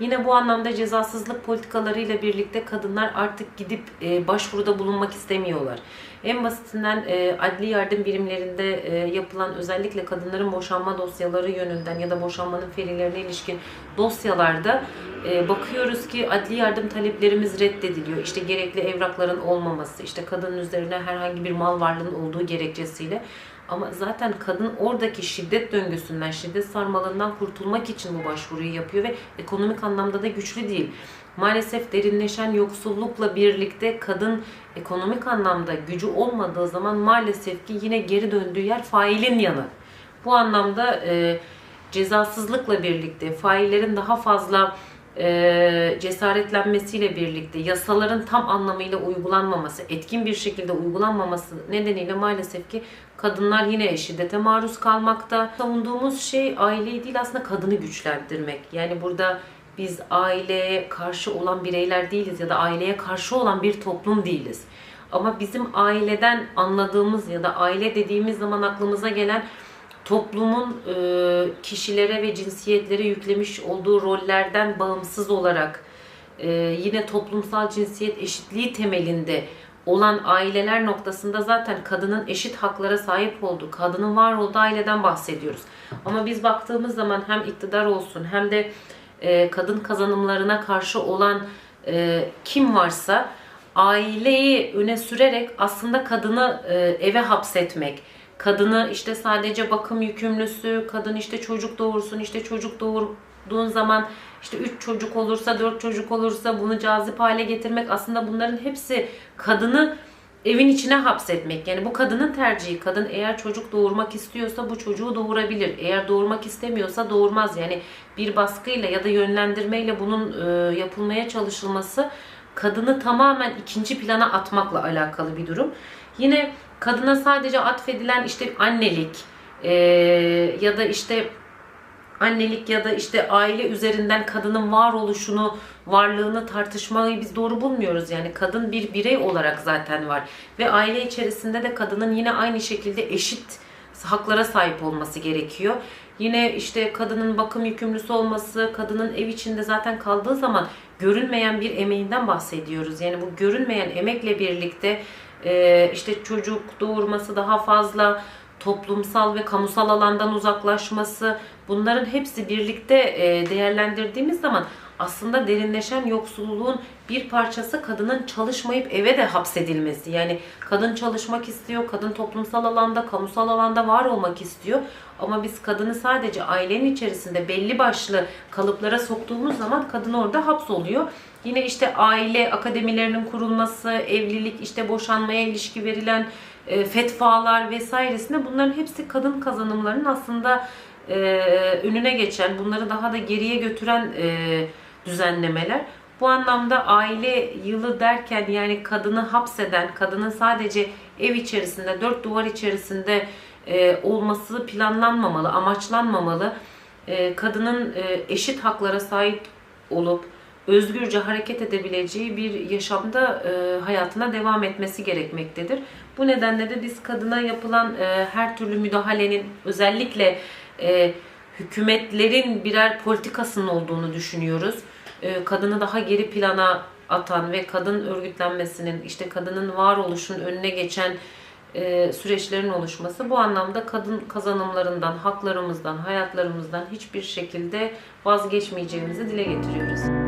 Yine bu anlamda cezasızlık politikalarıyla birlikte kadınlar artık gidip e, başvuruda bulunmak istemiyorlar. En basitinden e, adli yardım birimlerinde e, yapılan özellikle kadınların boşanma dosyaları yönünden ya da boşanmanın ferilerine ilişkin dosyalarda e, bakıyoruz ki adli yardım taleplerimiz reddediliyor. İşte gerekli evrakların olmaması, işte kadının üzerine herhangi bir mal varlığının olduğu gerekçesiyle. Ama zaten kadın oradaki şiddet döngüsünden, şiddet sarmalından kurtulmak için bu başvuruyu yapıyor ve ekonomik anlamda da güçlü değil. Maalesef derinleşen yoksullukla birlikte kadın ekonomik anlamda gücü olmadığı zaman maalesef ki yine geri döndüğü yer failin yanı. Bu anlamda e, cezasızlıkla birlikte faillerin daha fazla e, cesaretlenmesiyle birlikte yasaların tam anlamıyla uygulanmaması, etkin bir şekilde uygulanmaması nedeniyle maalesef ki kadınlar yine şiddete maruz kalmakta. Savunduğumuz şey aileyi değil aslında kadını güçlendirmek. Yani burada biz aileye karşı olan bireyler değiliz ya da aileye karşı olan bir toplum değiliz. Ama bizim aileden anladığımız ya da aile dediğimiz zaman aklımıza gelen toplumun e, kişilere ve cinsiyetlere yüklemiş olduğu rollerden bağımsız olarak e, yine toplumsal cinsiyet eşitliği temelinde olan aileler noktasında zaten kadının eşit haklara sahip olduğu, kadının var olduğu aileden bahsediyoruz. Ama biz baktığımız zaman hem iktidar olsun hem de e, kadın kazanımlarına karşı olan e, kim varsa aileyi öne sürerek aslında kadını e, eve hapsetmek, kadını işte sadece bakım yükümlüsü, kadın işte çocuk doğursun, işte çocuk doğurduğun zaman işte 3 çocuk olursa, 4 çocuk olursa bunu cazip hale getirmek aslında bunların hepsi kadını evin içine hapsetmek. Yani bu kadının tercihi. Kadın eğer çocuk doğurmak istiyorsa bu çocuğu doğurabilir. Eğer doğurmak istemiyorsa doğurmaz. Yani bir baskıyla ya da yönlendirmeyle bunun e, yapılmaya çalışılması kadını tamamen ikinci plana atmakla alakalı bir durum. Yine kadına sadece atfedilen işte annelik e, ya da işte annelik ya da işte aile üzerinden kadının varoluşunu, varlığını tartışmayı biz doğru bulmuyoruz. Yani kadın bir birey olarak zaten var. Ve aile içerisinde de kadının yine aynı şekilde eşit haklara sahip olması gerekiyor. Yine işte kadının bakım yükümlüsü olması, kadının ev içinde zaten kaldığı zaman görünmeyen bir emeğinden bahsediyoruz. Yani bu görünmeyen emekle birlikte e, işte çocuk doğurması daha fazla, toplumsal ve kamusal alandan uzaklaşması bunların hepsi birlikte e, değerlendirdiğimiz zaman aslında derinleşen yoksulluğun bir parçası kadının çalışmayıp eve de hapsedilmesi. Yani kadın çalışmak istiyor, kadın toplumsal alanda, kamusal alanda var olmak istiyor. Ama biz kadını sadece ailenin içerisinde belli başlı kalıplara soktuğumuz zaman kadın orada hapsoluyor. Yine işte aile akademilerinin kurulması, evlilik, işte boşanmaya ilişki verilen e, fetvalar vesairesinde bunların hepsi kadın kazanımlarının aslında e, önüne geçen, bunları daha da geriye götüren e, düzenlemeler. Bu anlamda aile yılı derken yani kadını hapseden, kadının sadece ev içerisinde, dört duvar içerisinde e, olması planlanmamalı, amaçlanmamalı. E, kadının e, eşit haklara sahip olup özgürce hareket edebileceği bir yaşamda e, hayatına devam etmesi gerekmektedir. Bu nedenle de biz kadına yapılan e, her türlü müdahalenin özellikle e, hükümetlerin birer politikasının olduğunu düşünüyoruz. E, kadını daha geri plana atan ve kadın örgütlenmesinin, işte kadının varoluşun önüne geçen e, süreçlerin oluşması bu anlamda kadın kazanımlarından, haklarımızdan, hayatlarımızdan hiçbir şekilde vazgeçmeyeceğimizi dile getiriyoruz.